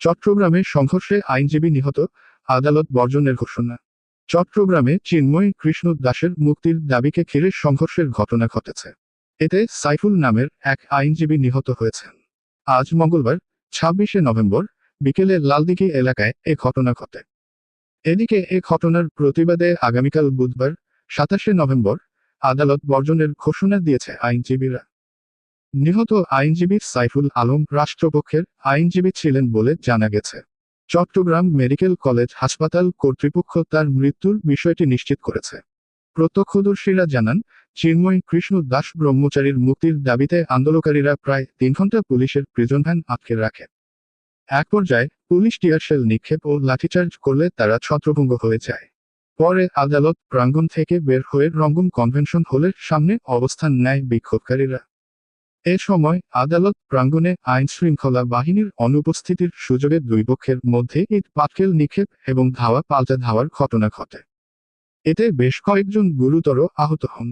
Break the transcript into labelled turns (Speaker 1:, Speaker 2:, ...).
Speaker 1: চট্টগ্রামে সংঘর্ষে আইনজীবী নিহত আদালত বর্জনের ঘোষণা। চট্টগ্রামে চিন্ময় কৃষ্ণ দাসের মুক্তির দাবিকে ঘিরে সংঘর্ষের ঘটনা ঘটেছে। এতে সাইফুল নামের এক আইনজীবী নিহত হয়েছেন। আজ মঙ্গলবার, ছাব্বিশে নভেম্বর, বিকেলে লালদিঘি এলাকায় এ ঘটনা ঘটে। এদিকে এ ঘটনার প্রতিবাদে আগামীকাল বুধবার, সাতাশে নভেম্বর, আদালত বর্জনের ঘোষণা দিয়েছে আইনজীবীরা। নিহত আইনজীবী সাইফুল আলম রাষ্ট্রপক্ষের আইনজীবী ছিলেন বলে জানা গেছে। চট্টগ্রাম মেডিকেল কলেজ হাসপাতাল কর্তৃপক্ষ তার মৃত্যুর বিষয়টি নিশ্চিত করেছে। প্রত্যক্ষদর্শীরা জানান, চিন্ময় কৃষ্ণ দাস ব্রহ্মচারীর মুক্তির দাবিতে আন্দোলনকারীরা প্রায় তিন ঘণ্টা পুলিশের প্রিজন ভ্যান আটকে রাখে। এক পর্যায়ে পুলিশ টিয়ারশেল নিক্ষেপ ও লাঠিচার্জ করলে তারা ছত্রভঙ্গ হয়ে যায়। পরে আদালত প্রাঙ্গণ থেকে বের হয়ে রঙ্গন কনভেনশন হলের সামনে অবস্থান নেয় বিক্ষোভকারীরা। এ সময় আদালত প্রাঙ্গণে আইন শৃঙ্খলা বাহিনীর অনুপস্থিতির সুযোগে দুই পক্ষের মধ্যে ইট, পাটকেল নিক্ষেপ এবং ধাওয়া, পাল্টা ধাওয়ার ঘটনা ঘটে। এতে বেশ কয়েকজন গুরুতর আহত হন।